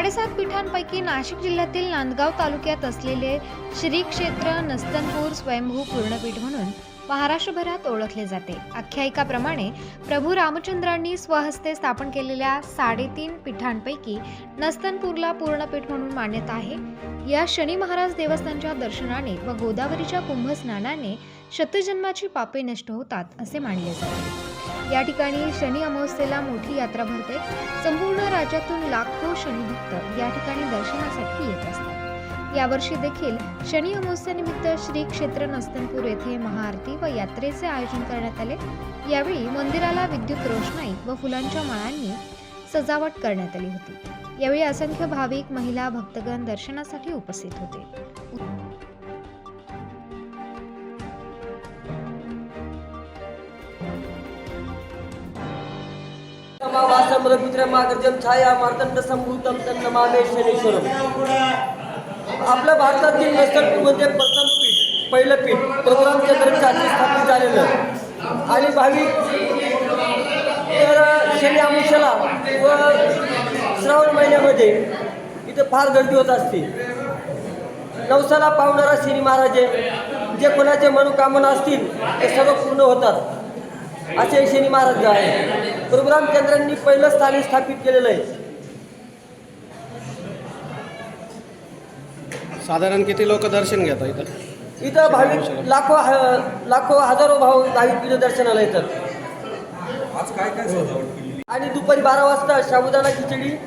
साडेसात पीठांपैकी नाशिक जिल्ह्यातील नांदगाव तालुक्यात असलेले श्री क्षेत्र नस्तनपूर स्वयंभू पूर्णपीठ म्हणून महाराष्ट्रभरात ओळखले जाते. आख्यायिकाप्रमाणे प्रभू रामचंद्रांनी स्वहस्ते स्थापन केलेल्या साडेतीन पीठांपैकी नस्तनपूरला पूर्णपीठ म्हणून मान्यता आहे. या शनी महाराज देवस्थानच्या दर्शनाने व गोदावरीच्या कुंभस्नानाने शतजन्माची पापे नष्ट होतात असे मानले जाते. या ठिकाणी शनी अमावस्येला मोठी यात्रा भरते. संपूर्ण राज्यातून लाखो शनीभक्त या ठिकाणी दर्शनासाठी येत असतात. यावर्षी देखील शनी अमावस्येनिमित्त श्री क्षेत्र नस्तनपूर येथे महाआरती व यात्रेचे आयोजन करण्यात आले. यावेळी मंदिराला विद्युत रोषणाई व फुलांच्या माळांनी सजावट करण्यात आली होती. यावेळी असंख्य भाविक महिला भक्तगण दर्शनासाठी उपस्थित होते. समावासमृतमागर्जम ఛాయా मार्तंड संभूतम तन्नमामे शनेश्वरम। आपल्या भारतातील नस्तरपूरमध्ये प्रथम पीठ पहिलं पीठ प्रोग्राम हाती स्थापित झालेलं. आणि भाविक तर शनी अमुष्याला व श्रावण महिन्यामध्ये इथं फार गर्दी होत असते. नवसाला पावणारा शनी महाराजे जे कोणाचे मनोकामना असतील ते सर्व पूर्ण होतात. असे शनी महाराज आहे. प्रभुरामचंद्रांनी पहिलं स्थान स्थापित केलेलं आहे. साधारण किती लोक दर्शन घेतात इथं? इथं भाविक लाखो ह- लाखो हजारो भाव भाविक इथं दर्शनाला येतात. आज काय काय सजावट केली आणि दुपारी बारा वाजता साबुदाणा खिचडी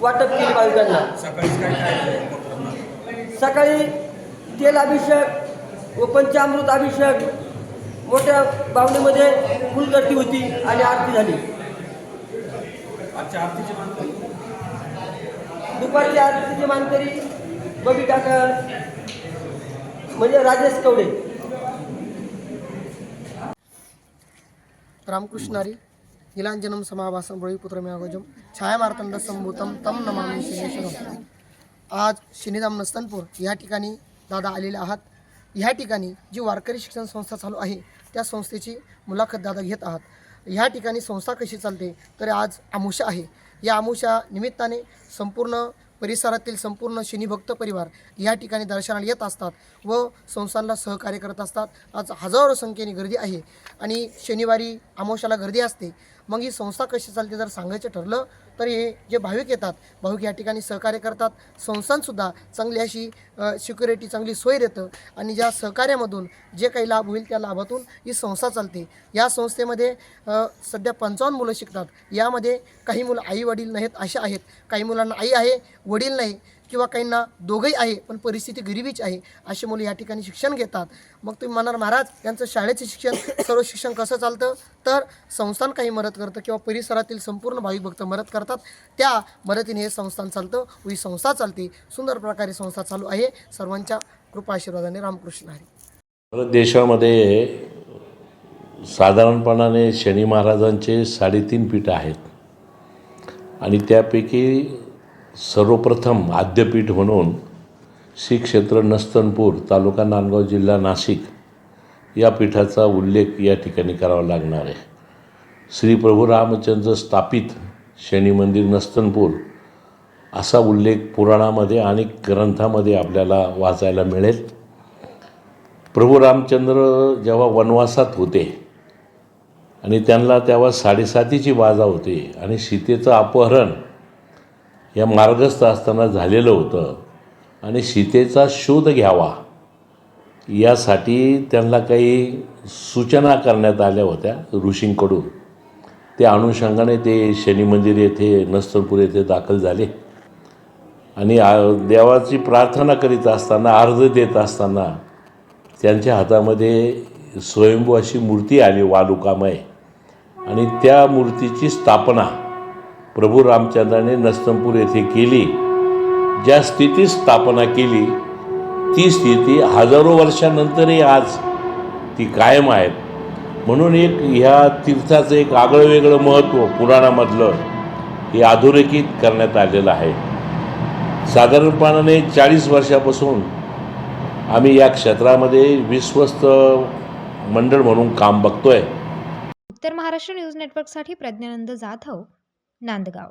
वाटप केली भाविकांना. सकाळीच काय काय केलं? सकाळी तेल अभिषेक व पंचामृत अभिषेक मोठ्या बावणीमध्ये फुल गर्दी होती आणि आरती झाली. आजच्या आरतीची मानकरी? दुपारची आरतीचे मानकरी बबी काका म्हणजे राजेश कवडे. रामकृष्णारी नीलांजनम समावासम बळीपुत्रमेघोजम छायामार्तंड संभूतम तम नमामि शनेश्वरम आज शनिधाम नस्तनपूर या ठिकाणी दादा आलेले आहात. ह्या ठिकाणी जी वारकरी शिक्षण संस्था चालू आहे त्या संस्थेची मुलाखत दादा घेत आहात. ह्या ठिकाणी संस्था कशी चालते? तर आज आमुषा आहे. या आमुषा निमित्ताने संपूर्ण परिसरातील संपूर्ण शनिभक्त परिवार या ठिकाणी दर्शनाला येत असतात व संस्थांना सहकार्य करत असतात. आज हजारो संख्येने गर्दी आहे आणि शनिवारी आमोशाला गर्दी असते. मग ही संस्था कशी चालते जर सांगायचं ठरलं तर हे जे भाविक येतात भाविक या ठिकाणी सहकार्य करतात. संस्थांसुद्धा चांगली अशी सिक्युरिटी चांगली सोय देतं आणि ज्या सहकार्यामधून जे काही लाभ होईल त्या लाभातून ही संस्था चालते. या संस्थेमध्ये सध्या पंचावन्न मुलं शिकतात. यामध्ये काही मुलं आई वडील नाहीत अशा आहेत. काही मुलांना आई आहे वडील नाही. किंवा काहींना दोघंही आहे पण परिस्थिती गरिबीच आहे अशी मुलं या ठिकाणी शिक्षण घेतात. मग तुम्ही म्हणणार महाराज यांचं शाळेचं शिक्षण सर्व शिक्षण कसं चालतं? तर संस्थान काही मदत करतं किंवा परिसरातील संपूर्ण भाविक भक्त मदत करतात. त्या मदतीने हे संस्थान चालतं व ही संस्था चालते. सुंदर प्रकारे संस्था चालू आहे. सर्वांच्या कृपा आशीर्वादाने रामकृष्ण हरी. भारत देशामध्ये साधारणपणाने शनी महाराजांचे साडेतीन पीठ आहेत. आणि त्यापैकी सर्वप्रथम आद्यपीठ म्हणून श्री क्षेत्र नस्तनपूर तालुका नांदगाव जिल्हा नाशिक या पीठाचा उल्लेख या ठिकाणी करावा लागणार आहे. श्री प्रभू रामचंद्र स्थापित शनी मंदिर नस्तनपूर असा उल्लेख पुराणामध्ये आणि ग्रंथामध्ये आपल्याला वाचायला मिळेल. प्रभू रामचंद्र जेव्हा वनवासात होते आणि त्यांना तेव्हा साडेसातीची बाजा होती आणि सीतेचं अपहरण या मार्गस्थ असताना झालेलं होतं. आणि सीतेचा शोध घ्यावा. यासाठी त्यांना काही सूचना करण्यात आल्या होत्या ऋषींकडून. त्या अनुषंगाने ते शनी मंदिर येथे नस्तरपूर येथे दाखल झाले. आणि देवाची प्रार्थना करीत असताना अर्ज देत असताना त्यांच्या हातामध्ये स्वयंभू अशी मूर्ती आली वालुकामय. आणि त्या मूर्तीची स्थापना प्रभू रामचंद्राने नस्तंपूर येथे केली. ज्या स्थितीत स्थापना केली ती स्थिती हजारो वर्षानंतरही आज ती कायम आहे. म्हणून एक ह्या तीर्थाचं एक आगळं वेगळं महत्त्व पुराणामधलं हे अधोरेखित करण्यात आलेलं आहे. साधारणपणाने चाळीस वर्षापासून आम्ही या क्षेत्रामध्ये विश्वस्त मंडळ म्हणून काम बघतोय. उत्तर महाराष्ट्र न्यूज नेटवर्कसाठी प्रज्ञानंद जाधव. नांदगाव